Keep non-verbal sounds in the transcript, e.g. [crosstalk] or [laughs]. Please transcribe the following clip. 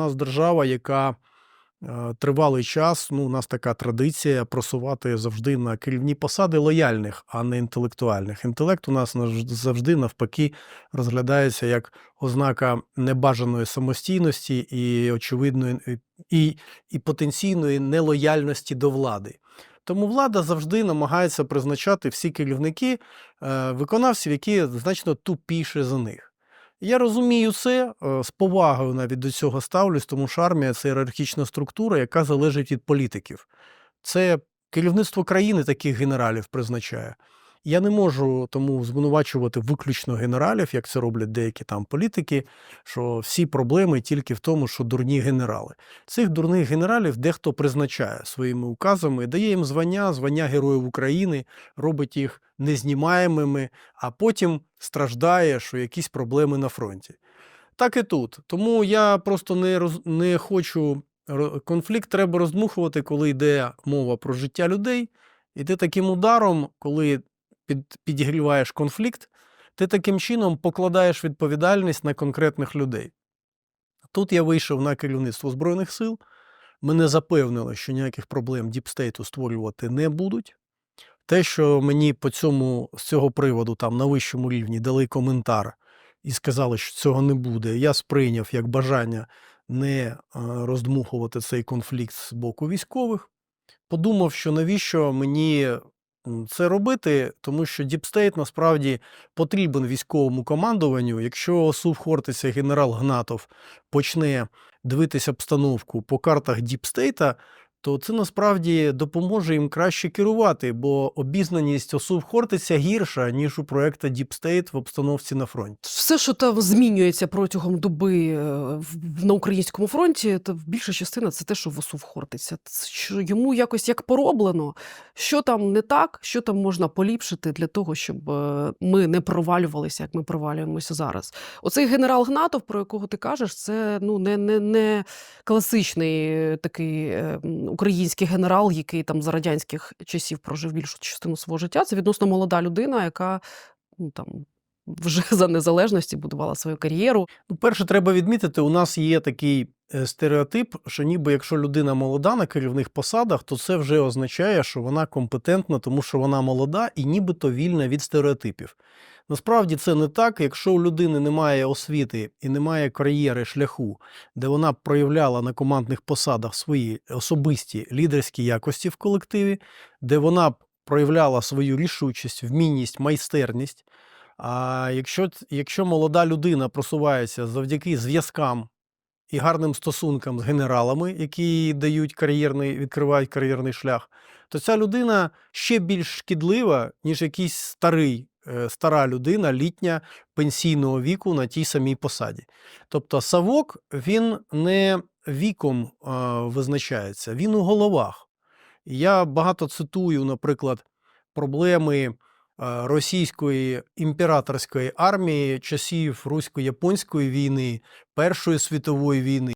нас держава, яка е, тривалий час, ну, у нас така традиція просувати завжди на керівні посади лояльних, а не інтелектуальних. Інтелект у нас завжди навпаки розглядається як ознака небажаної самостійності і очевидної і, і, потенційної нелояльності до влади. Тому влада завжди намагається призначати всі керівники е, виконавців, які значно тупіше за них. Я розумію це е, з повагою навіть до цього ставлюсь, тому що армія це ієрархічна структура, яка залежить від політиків. Це керівництво країни таких генералів призначає. Я не можу тому звинувачувати виключно генералів, як це роблять деякі там політики, що всі проблеми тільки в тому, що дурні генерали. Цих дурних генералів дехто призначає своїми указами, дає їм звання, звання Героїв України, робить їх незнімаємими, а потім страждає, що якісь проблеми на фронті. Так і тут. Тому я просто не, роз, не хочу. Конфлікт треба роздмухувати, коли йде мова про життя людей. І ти таким ударом, коли під, підігріваєш конфлікт, ти таким чином покладаєш відповідальність на конкретних людей. Тут я вийшов на керівництво Збройних сил. Мене запевнили, що ніяких проблем діпстейту створювати не будуть. Те, що мені по цьому, з цього приводу там на вищому рівні дали коментар і сказали, що цього не буде, я сприйняв як бажання не е, роздмухувати цей конфлікт з боку військових. Подумав, що навіщо мені це робити, тому що діпстейт насправді потрібен військовому командуванню. Якщо Сув генерал Гнатов почне дивитися обстановку по картах діпстейта, то це насправді допоможе їм краще керувати, бо обізнаність осув Хортиця гірша, ніж у проекта Deep State в обстановці на фронті. Все, що там змінюється протягом доби е, в- на українському фронті, то більша частина це те, що ВОСУ хортиться. Це Що йому якось як пороблено, що там не так, що там можна поліпшити для того, щоб е, ми не провалювалися, як ми провалюємося зараз. Оцей генерал Гнатов, про якого ти кажеш, це ну не, не, не класичний такий е, український генерал, який там за радянських часів прожив більшу частину свого життя. Це відносно молода людина, яка ну там вже [laughs] за незалежності будувала свою кар'єру. Ну, перше, треба відмітити, у нас є такий е, стереотип, що ніби якщо людина молода на керівних посадах, то це вже означає, що вона компетентна, тому що вона молода і нібито вільна від стереотипів. Насправді це не так. Якщо у людини немає освіти і немає кар'єри шляху, де вона б проявляла на командних посадах свої особисті лідерські якості в колективі, де вона б проявляла свою рішучість, вмінність, майстерність. А якщо, якщо молода людина просувається завдяки зв'язкам і гарним стосункам з генералами, які дають кар'єрний, відкривають кар'єрний шлях, то ця людина ще більш шкідлива, ніж якийсь старий, стара людина, літня пенсійного віку на тій самій посаді. Тобто Савок він не віком е, визначається, він у головах. Я багато цитую, наприклад, проблеми е, російської імператорської армії часів русько-японської війни, Першої світової війни.